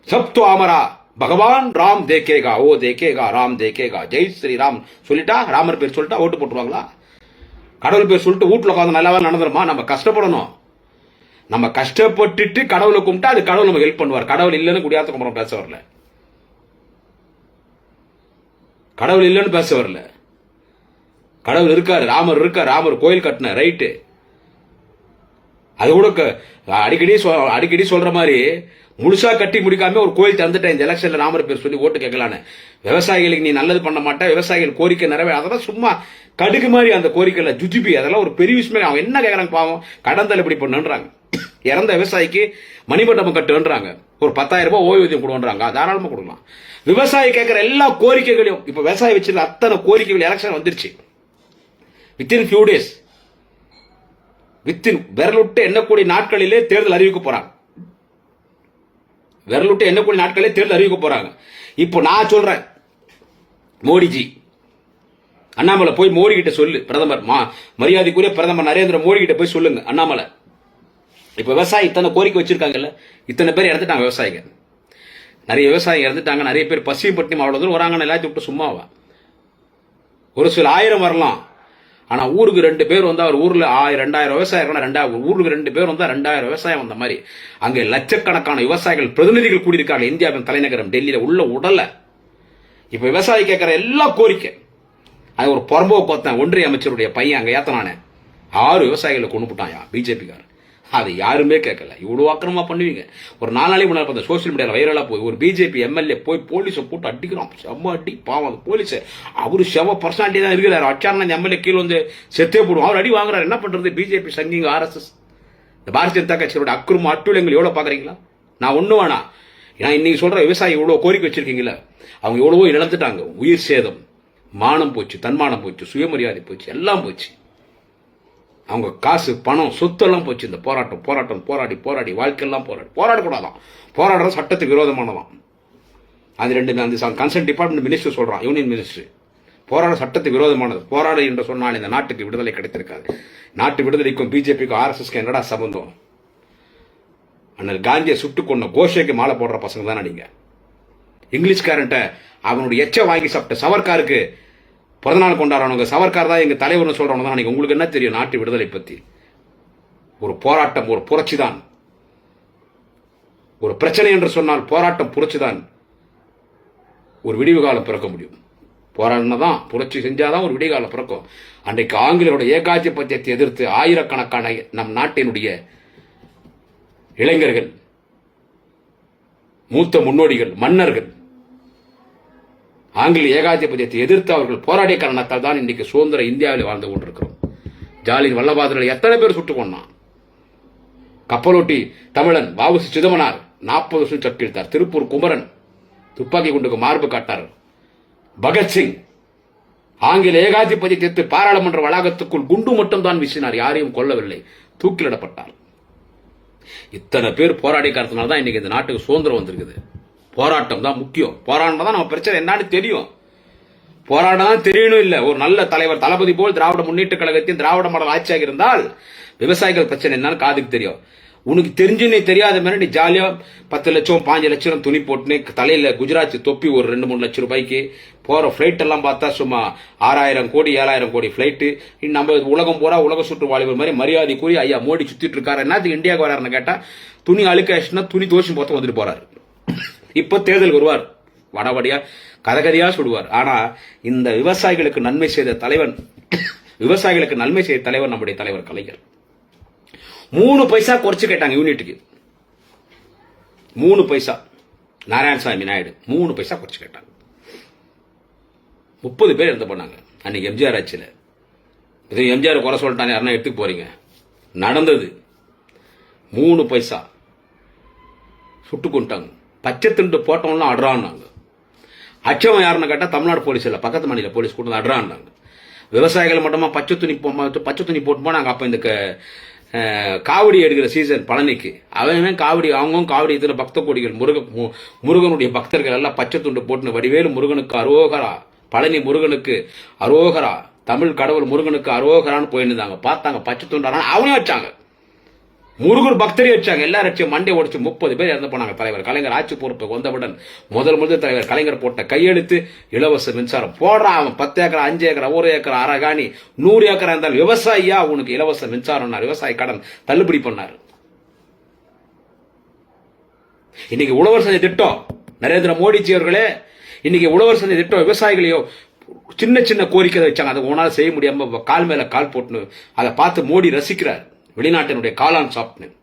सब तो हमारा பகவான் ராம் தேக்கேகா ஓ தேக்கேகா ராம் தேக்கேகா ஜெய் ஸ்ரீ ராம் சொல்லிட்டா ராமர் பேர் சொல்லிட்டா ஓட்டு போட்டுருவாங்களா? கடவுள் பேர் சொல்லிட்டு வீட்டில் உட்காந்து நல்லாவே நடந்துருமா? நம்ம கஷ்டப்படணும். நம்ம கஷ்டப்பட்டுட்டு கடவுளை கும்பிட்டா அது கடவுள் நமக்கு ஹெல்ப் பண்ணுவார். கடவுள் இல்லைன்னு குடியாத்த குமரம் பேச வரல. கடவுள் இல்லைன்னு பேச வரல. கடவுள் இருக்காரு ராமர் இருக்கார் ராமர் கோயில் கட்டின ரைட்டு அது கூட அடிக்கடி சொ- அடிக்கடி சொல்ற மாதிரி முழுசா கட்டி முடிக்காம ஒரு கோயில் தந்துட்டேன் இந்த எலெக்ஷன்ல ராமர் பேர் சொல்லி ஓட்டு கேட்கலான்னு. விவசாயிகளுக்கு நீ நல்லது பண்ண மாட்டேன் விவசாயிகள் கோரிக்கை நிறைவே அதெல்லாம் சும்மா கடுகு மாதிரி அந்த கோரிக்கையில ஜுஜிபி. அதெல்லாம் ஒரு பெரிய விஷயமே அவன் என்ன கேட்கறாங்க பாவம்? கடந்தல் இப்படி பண்ணுன்றாங்க இறந்த விவசாயிக்கு மணிமண்டபம் கட்டுன்றாங்க ஒரு பத்தாயிரம் ரூபாய் ஓய்வூதியம் கொடுன்றாங்க தாராளமா கொடுக்கலாம். விவசாயி கேட்கிற எல்லா கோரிக்கைகளையும் இப்ப விவசாயி வச்சிருக்க அத்தனை கோரிக்கைகள் எலெக்ஷன் வந்துருச்சு. வித்தின் ஃபியூ டேஸ் வித்தின் விரலுட்டு எண்ணக்கூடிய நாட்களிலே தேர்தல் அறிவிக்க போறாங்க. விரலுட்டு எண்ணக்கூடிய நாட்களே தேர்தல் அறிவிக்க போறாங்க. இப்போ நான் சொல்றேன். மோடிஜி அண்ணாமலை போய் மோடி கிட்ட சொல்லு. பிரதமர் மா மரியாதைக்குரிய பிரதமர் நரேந்திர மோடி கிட்ட போய் சொல்லுங்க அண்ணாமலை. இப்ப விவசாயி இத்தனை கோரிக்கை வச்சிருக்காங்கல்ல இத்தனை பேர் இறந்துட்டாங்க விவசாயிங்க நிறைய விவசாயிகள் இறந்துட்டாங்க நிறைய பேர் பசியப்பட்டினம் அவ்வளவு தூரம் வராங்கன்னு எல்லாத்தையும் விட்டு சும்மாவா? ஒரு சில ஆயிரம் வரலாம். ஆனா ஊருக்கு ரெண்டு பேர் வந்தா அவர் ஊர்ல ஆயிரம் ரெண்டாயிரம் விவசாயம் ரெண்டாயிரம் ஊருக்கு ரெண்டு பேர் வந்தா ரெண்டாயிரம் விவசாயம் வந்த மாதிரி. அங்கே லட்சக்கணக்கான விவசாயிகள் பிரதிநிதிகள் கூடியிருக்காங்க. இந்தியாவின் தலைநகரம் டெல்லியில உள்ள உடல. இப்ப விவசாயி கேட்கிற எல்லா கோரிக்கை. அது ஒரு புறம்போக்கு பார்த்தேன் ஒன்றிய அமைச்சருடைய பையன் அங்க ஏத்தனானே. ஆறு விவசாயிகளை கொண்டு போட்டான் பிஜேபிக்காரன். அது யாருமே கேட்கல. இவ்வளோ அக்கிரமா பண்ணுவீங்க. ஒரு நாலு நாளைக்கு நேரம் சோசியல் மீடியாவில் வைரலாக போய் ஒரு பிஜேபி எம்எல்ஏ போய் போலீஸை போட்டு அடிக்கிறோம் செம்ம அடி பாவம் அந்த போலீஸை அவரு செம பர்சனாலிட்டி தான் இருக்கிறார் அச்சாரண எம்எல்ஏ கீழே வந்து செத்தே போடுவோம் அவர் அடி வாங்குறாரு. என்ன பண்றது? பிஜேபி சங்கிங் ஆர்எஸ்எஸ் இந்த பாரதிய ஜனதா கட்சியோட அக்குறும் அட்டுலங்கள் எவ்வளோ பார்க்குறீங்களா? நான் ஒன்று வேணா. நான் இன்னைக்கு சொல்கிற விவசாயி இவ்வளோ கோரிக்கை வச்சிருக்கீங்களா அவங்க எவ்வளவோ இழந்துட்டாங்க. உயிர் சேதம் மானம் போச்சு தன்மானம் போச்சு சுயமரியாதை போச்சு எல்லாம் போச்சு. அவங்க காசு பணம் சொத்தெல்லாம் போச்சு. இந்த போராட்டம் போராட்டம் போராடி போராடி வாழ்க்கையெல்லாம் போராடி. போராடக்கூடாதான். போராடுறது சட்டத்துக்கு விரோதமானதான். அது ரெண்டு அந்த கன்சர்ன் டிபார்ட்மெண்ட் மினிஸ்டர் சொல்கிறான் யூனியன் மினிஸ்டர் போராட சட்டத்துக்கு விரோதமானது. போராடு என்று சொன்னால் இந்த நாட்டுக்கு விடுதலை கிடைத்திருக்காது. நாட்டு விடுதலைக்கும் பிஜேபிக்கும் ஆர்எஸ்எஸ்க்கு என்னடா சம்பந்தம்? அண்ணல் காந்தியை சுட்டு கொண்ட கோஷைக்கு மாலை போடுற பசங்க தானே நீங்கள் இங்கிலீஷ்காரன்ட்ட அவனுடைய எச்ச வாங்கி சாப்பிட்ட சவர்காருக்கு பிறந்தநாள் கொண்டாடுறவங்க சவர்கார் தான் எங்கள் தலைவர்னு சொல்கிறவங்க தான் அன்றைக்கி உங்களுக்கு என்ன தெரியும் நாட்டு விடுதலை பற்றி ஒரு போராட்டம் ஒரு புரட்சி தான் ஒரு பிரச்சனை என்று சொன்னால் போராட்டம் புரட்சி தான் ஒரு விடிவு காலம் பிறக்க முடியும். போராடினதான் புரட்சி செஞ்சாதான் ஒரு விடிகாலம் பிறக்கும். அன்றைக்கு ஆங்கிலரோட ஏகாதிபத்தியத்தை எதிர்த்து ஆயிரக்கணக்கான நம் நாட்டினுடைய இளைஞர்கள் மூத்த முன்னோடிகள் மன்னர்கள் ஆங்கில ஏகாதிபத்தியத்தை எதிர்த்து அவர்கள் போராடிய காரணத்தால் தான் இன்னைக்கு சுதந்திர இந்தியாவில் வாழ்ந்து கொண்டிருக்கிறோம். ஜாலின் வல்லபாதர்கள் எத்தனை பேர் சுட்டுக் கொண்டான் கப்பலோட்டி தமிழன் வாவுசி சிதம்பனார் நாற்பது வருஷம் சட்டிழ்த்தார் திருப்பூர் குமரன் துப்பாக்கி குண்டுக்கு மார்பு காட்டார். பகத்சிங் ஆங்கில ஏகாதிபதி தேர்த்து பாராளுமன்ற வளாகத்துக்குள் குண்டு மட்டும் தான் வீசினார். யாரையும் கொல்லவில்லை. தூக்கிலிடப்பட்டார். இத்தனை பேர் போராடி காரணத்தினால தான் இன்னைக்கு இந்த நாட்டுக்கு சுதந்திரம் வந்திருக்குது. போராட்டம் தான் முக்கியம். போராட்டம் தான் நம்ம பிரச்சனை என்னன்னு தெரியும். போராட்டம் தான் தெரியணும் இல்ல. ஒரு நல்ல தலைவர் தளபதி போல் திராவிட முன்னேற்ற கழகத்தின் திராவிட மாடல் ஆட்சியாக இருந்தால் விவசாயிகள் பிரச்சனை என்னன்னு காதுக்கு தெரியும். உனக்கு தெரிஞ்சு நீ தெரியாத மாதிரி நீ ஜாலியா பத்து லட்சம் பாஞ்சு லட்சம் துணி போட்டுன்னு தலையில குஜராத் தொப்பி ஒரு ரெண்டு மூணு லட்சம் ரூபாய்க்கு போற ஃபிளைட் எல்லாம் பார்த்தா சும்மா ஆறாயிரம் கோடி ஏழாயிரம் கோடி ஃபிளைட் நம்ம உலகம் பூரா உலக சுற்று வாலிபர் மாதிரி மரியாதை கூறி ஐயா மோடி சுத்திட்டு இருக்காரு. என்னத்துக்கு இந்தியாவுக்கு வராருன்னு கேட்டா துணி அழுக்காச்சுன்னா துணி தோஷம் போத்த வந்துட்டு போறாரு. இப்ப தேர்தல் வருவார். வடவடியா கதகதியா சுடுவார். ஆனா இந்த விவசாயிகளுக்கு நன்மை செய்த தலைவன் விவசாயிகளுக்கு நன்மை செய்த தலைவர் நம்முடைய தலைவர் கலைஞர். மூணு பைசா குறைச்சு கேட்டாங்க யூனிட்டுக்கு. மூணு பைசா. நாராயணசாமி நாயுடு மூணு பைசா குறைச்சு கேட்டாங்க. முப்பது பேர் இறந்து போனாங்க. அன்னைக்கு எம்ஜிஆர் ஆட்சியில். இது எம்ஜிஆர் குறை சொல்லிட்டாங்க யாருன்னா எடுத்துக்கு போறீங்க? நடந்தது. மூணு பைசா. சுட்டு கொண்டாங்க பச்சை துண்டு போட்டவங்களாம் அடுறான்னாங்க. அச்சவன் யாருன்னு கேட்டால் தமிழ்நாடு போலீஸ் இல்லை பக்கத்து மாநில போலீஸ் கூட்டு அடுறான்னாங்க. விவசாயிகள் மட்டுமா பச்சை துணி போ- பச்சை துணி போட்டு போனாங்க அப்போ இந்த காவடி எடுக்கிற சீசன் பழனிக்கு. அவன் காவடி அவங்க காவடி இதில் பக்த கோடிகள் முருக மு- முருகனுடைய பக்தர்கள் எல்லாம் பச்சை துண்டு போட்டுன்னு வடிவேலு முருகனுக்கு அரோகரா பழனி முருகனுக்கு அரோகரா தமிழ் கடவுள் முருகனுக்கு அரோகரான்னு போயிருந்தாங்க பார்த்தாங்க பச்சை துண்டாரான்னு அவனே வச்சாங்க முருகன் பக்தரே வச்சாங்க. எல்லாரும் வச்சு மண்டை உடைச்சு முப்பது பேர் இறந்து போனாங்க. தலைவர் கலைஞர் ஆட்சி பொறுப்பு வந்தவுடன் முதல் முதல் தலைவர் கலைஞர் போட்ட கையெழுத்து இலவச மின்சாரம். போடுறான் அவன் பத்து ஏக்கர் அஞ்சு ஏக்கர் ஒரு ஏக்கர் அரகாணி நூறு ஏக்கர் இருந்தால் விவசாயியா உனக்கு இலவச மின்சாரம் விவசாய கடன் தள்ளுபடி பண்ணாரு. இன்னைக்கு உழவர் சந்தை திட்டம். நரேந்திர மோடிஜி அவர்களே இன்னைக்கு உழவர் சந்தை திட்டம் விவசாயிகளையோ சின்ன சின்ன கோரிக்கை வச்சாங்க. அதை உன்னால செய்ய முடியாம கால் மேல கால் போட்டுன்னு அதை பார்த்து மோடி ரசிக்கிறார். வெளிநாட்டினுடைய காளான் சாப்பிட்டு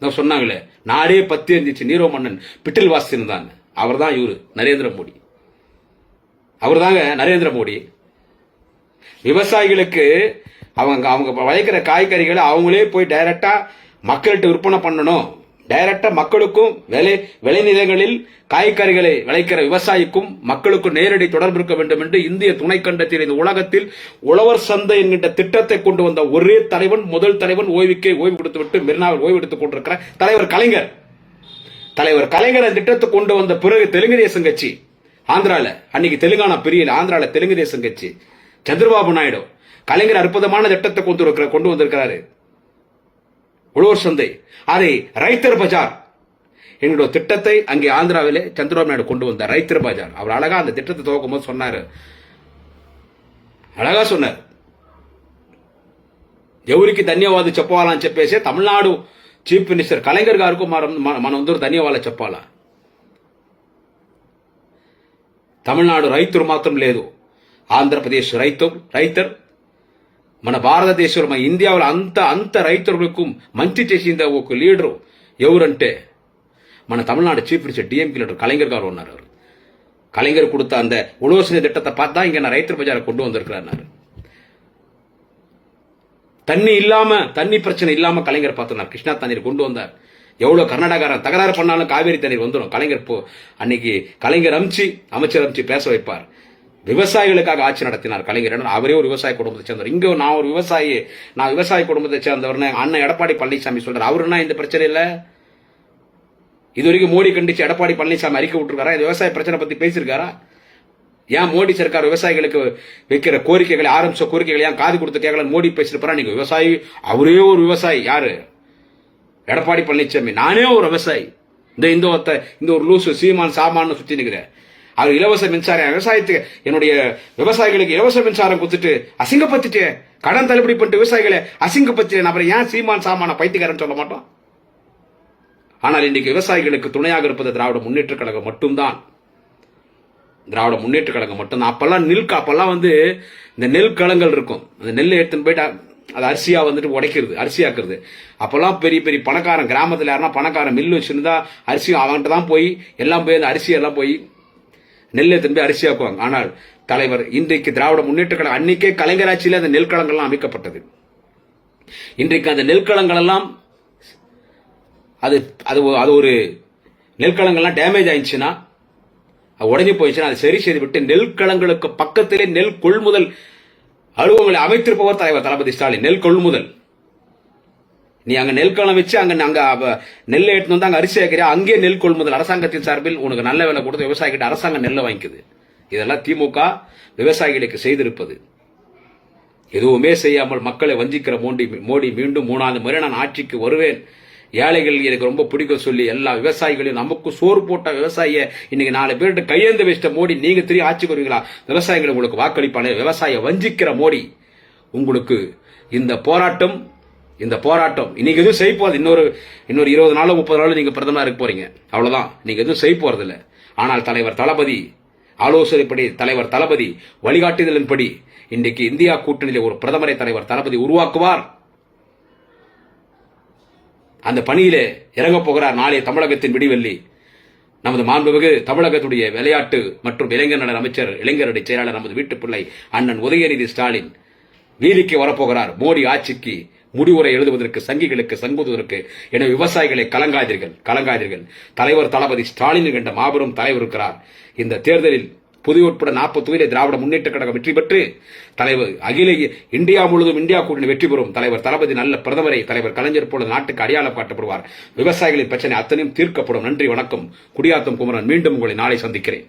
நான் சொன்னாங்களே நாடே பத்து இருந்துச்சு நீரோ மன்னன் பிட்டில் வாசிச்சிருந்தான் அவர் தான் இவரு நரேந்திர மோடி. அவர் தாங்க நரேந்திர மோடி. விவசாயிகளுக்கு அவங்க அவங்க விளைக்கிற காய்கறிகளை அவங்களே போய் டைரக்டா மக்கள்கிட்ட விற்பனை பண்ணணும். டைரக்டா மக்களுக்கும் விலை விளைநிலங்களில் காய்கறிகளை விளைக்கிற விவசாயிக்கும் மக்களுக்கும் நேரடி தொடர்பு இருக்க வேண்டும் என்று இந்திய துணைக்கண்டத்தில் இந்த உலகத்தில் உழவர் சந்தை என்கின்ற திட்டத்தை கொண்டு வந்த ஒரே தலைவன் முதல் தலைவன் ஓய்வுக்கே ஓய்வு கொடுத்து விட்டு மெரினாவில் ஓய்வு எடுத்துக் கொண்டிருக்கிற தலைவர் கலைஞர். தலைவர் கலைஞர் அந்த திட்டத்தை கொண்டு வந்த பிறகு தெலுங்கு தேசம் கட்சி ஆந்திரால அன்னைக்கு தெலுங்கானா பிரியல ஆந்திரால தெலுங்கு தேசம் கட்சி சந்திரபாபு நாயுடு. கலைஞர் அற்புதமான திட்டத்தை கொண்டு இருக்கிற கொண்டு வந்திருக்கிறாரு. உழவர் சந்தை. அதை ரைத்தர் பஜார் எங்களோட திட்டத்தை அங்கே ஆந்திராவிலே சந்திரபாபு நாயுடு கொண்டு வந்தார். ரைத்தர் பஜார். அவர் அழகா அந்த திட்டத்தை துவக்கும் போது சொன்னார். அழகா சொன்னார். ఎవరికి ధన్యవాదాలు చెప్పాలని చెప్పేసి తమిళనాడు చీఫ్ మినిస్టర్ కళంగర్ గారికి మనం మనందరూ ధన్యవాదాలు చెప్పాలా తమిళనాడు రైతులు మాత్రం లేదు ఆంధ్రప్రదేశ్ రైతు రైతర్ మన భారతదేశంలో మన ఇండియాలో అంత అంత రైతులకు మంచి చేసింది ఒక లీడరు ఎవరంటే మన తమిళనాడు చీఫ్ మినిస్టర్ డిఎంకి లీడర్ கலைஞர் గారు ఉన్నారు அவர். கலைஞர் கொடுத்த அந்த உழவசதி திட்டத்தை பார்த்தா இங்க நான் ரைத்தர் பஜாரை கொண்டு வந்திருக்கிறார் தண்ணி இல்லாம தண்ணி பிரச்சனை இல்லாம கலைஞர் பார்த்தார் கிருஷ்ணா தண்ணீர் கொண்டு வந்தார் எவ்வளவு கர்நாடகாரன் தகராறு பண்ணாலும் காவேரி தண்ணீர் வந்துடும் கலைஞர் போ அன்னைக்கு கலைஞர் அமிச்சு அமைச்சர் அமிச்சு பேச வைப்பார் விவசாயிகளுக்காக ஆட்சி நடத்தினார் கலைஞர் அவரே ஒரு விவசாய குடும்பத்தை சேர்ந்தவர். இங்கே நான் ஒரு விவசாயி நான் விவசாய குடும்பத்தை சேர்ந்தவர்னு அண்ணன் எடப்பாடி பழனிசாமி சொல்றாரு. அவருன்னா இந்த பிரச்சனை இல்லை. இது வரைக்கும் மோடி கண்டிச்சு எடப்பாடி பழனிசாமி அறிக்கை விட்டுருக்காரா? இந்த விவசாய பிரச்சனை பத்தி பேசியிருக்காரா? ஏன் மோடி சர்க்கார் விவசாயிகளுக்கு வைக்கிற கோரிக்கைகளை ஆரம்பிச்ச கோரிக்கைகளை ஏன் காது கொடுத்து கேட்கல மோடி பேசிருப்பாரா நீங்க விவசாயி அவரே ஒரு விவசாயி. யாரு? எடப்பாடி பழனிசாமி. நானே ஒரு விவசாயி. இந்த இந்த ஒருத்த இந்த ஒரு லூசு சீமான் சாமான்னு சுத்தி நிற்கிறேன் அவர் இலவச மின்சாரம் விவசாயத்துக்கு என்னுடைய விவசாயிகளுக்கு இலவச மின்சாரம் கொடுத்துட்டு அசிங்கப்பத்துட்டு கடன் தள்ளுபடி பண்ணிட்டு விவசாயிகளை அசிங்கப்பத்து அப்புறம் ஏன் சீமான் சாமான பைத்தியக்காரன் சொல்ல மாட்டோம்? ஆனால் இன்றைக்கு விவசாயிகளுக்கு துணையாக இருப்பது திராவிட முன்னேற்ற கழகம் மட்டும்தான். திராவிட முன்னேற்ற கழகம் மட்டும்தான். அப்பெல்லாம் நெல் அப்பெல்லாம் வந்து இந்த நெல் களங்கள் இருக்கும். அந்த நெல்லை எடுத்துன்னு போயிட்டு அது அரிசியாக வந்துட்டு உடைக்கிறது அரிசியாக்குறது. அப்பெல்லாம் பெரிய பெரிய பணக்காரன் கிராமத்தில் யாருன்னா பணக்காரன் மில்லு வச்சுருந்தா அரிசி அவன்கிட்ட தான் போய் எல்லாம் போய் அந்த அரிசியெல்லாம் போய் நெல்லை திரும்பி அரிசியாக்குவாங்க ஆனால் தலைவர் இன்றைக்கு திராவிட முன்னேற்ற கழகம் அன்னைக்கே கலைஞராட்சியில் அந்த நெல்களங்கள்லாம் அமைக்கப்பட்டது. இன்றைக்கு அந்த நெற்களங்கள் எல்லாம் அது அது அது ஒரு நெற்களங்கள்லாம் டேமேஜ் ஆயிடுச்சுன்னா அது உடஞ்சி போயிடுச்சுன்னா அதை சரி செய்து விட்டு நெல்களங்களுக்கு பக்கத்திலே நெல் கொள்முதல் அலுவலங்களை அமைத்திருப்பவர் தலைவர் தளபதி ஸ்டாலின். நெல் கொள்முதல். நீ அங்க நெல்களம் வச்சு அங்க அங்க அவ- நெல்லை எடுத்து வந்து அங்க அரிசி வைக்கிறியா? அங்கேயே நெல் கொள்முதல் அரசாங்கத்தின் சார்பில் உனக்கு நல்ல வேலை கொடுத்து விவசாயிகிட்ட அரசாங்கம் நெல்லை வாங்கிக்குது. இதெல்லாம் திமுக விவசாயிகளுக்கு செய்திருப்பது. எதுவுமே செய்யாமல் மக்களை வஞ்சிக்கிற மோடி மோடி மீண்டும் மூணாவது முறை நான் ஆட்சிக்கு வருவேன். ஏழைகள் எனக்கு ரொம்ப பிடிக்கும் சொல்லி எல்லா விவசாயிகளையும் நமக்கு சோறு போட்ட விவசாயிய இன்னைக்கு நாலு பேர்கிட்ட கையேந்து வச்சிட்ட மோடி நீங்க திரும்பி ஆட்சிக்கு வருவீங்களா விவசாயிகள் உங்களுக்கு வாக்களிப்பானே. விவசாய வஞ்சிக்கிற மோடி உங்களுக்கு இந்த போராட்டம் இந்த போராட்டம். இன்னைக்கு எதுவும் செய்ய இன்னொரு இன்னொரு இருபது நாளோ முப்பது நாளோ நீங்கள் பிரதமராக இருக்க போறீங்க. அவ்வளோதான் நீங்கள் எதுவும் செய்ய போகிறதில்ல ஆனால் தலைவர் தளபதி ஆலோசனைப்படி தலைவர் தளபதி வழிகாட்டுதலின்படி இன்றைக்கு இந்தியா கூட்டணியில் ஒரு பிரதமரை தலைவர் தளபதி உருவாக்குவார். அந்த பணியிலே இறங்கப் போகிறார் நாளை தமிழகத்தின் விடிவெள்ளி. நமது மாண்புமிகு தமிழகத்துடைய விளையாட்டு மற்றும் இளைஞர் நலன் அமைச்சர் இளைஞருடைய செயலாளர் நமது வீட்டு பிள்ளை அண்ணன் உதயநிதி ஸ்டாலின் வீதிக்கு வரப்போகிறார். மோடி ஆட்சிக்கு முடிவுரை எழுதுவதற்கு சங்கிகளுக்கு சங்குவதற்கு என விவசாயிகளை கலங்காதீர்கள் கலங்காதீர்கள். தலைவர் தளபதி ஸ்டாலின் என்ற மாபெரும் தலைவர் இருக்கிறார். இந்த தேர்தலில் புதிய உட்பட நாற்பது தொகுதியிலே திராவிட முன்னேற்ற கழகம் வெற்றி பெற்று தலைவர் அகில இந்தியா முழுவதும் இந்தியா கூட்டணி வெற்றி பெறும் தலைவர் தளபதி நல்ல பிரதமரை தலைவர் கலைஞர் போல நாட்டுக்கு அடையாளம் காட்டப்படுவார். விவசாயிகளின் பிரச்சனை அத்தனையும் தீர்க்கப்படும். நன்றி வணக்கம். குடியாத்தம் குமரன் மீண்டும் உங்களை நாளை சந்திக்கிறேன்.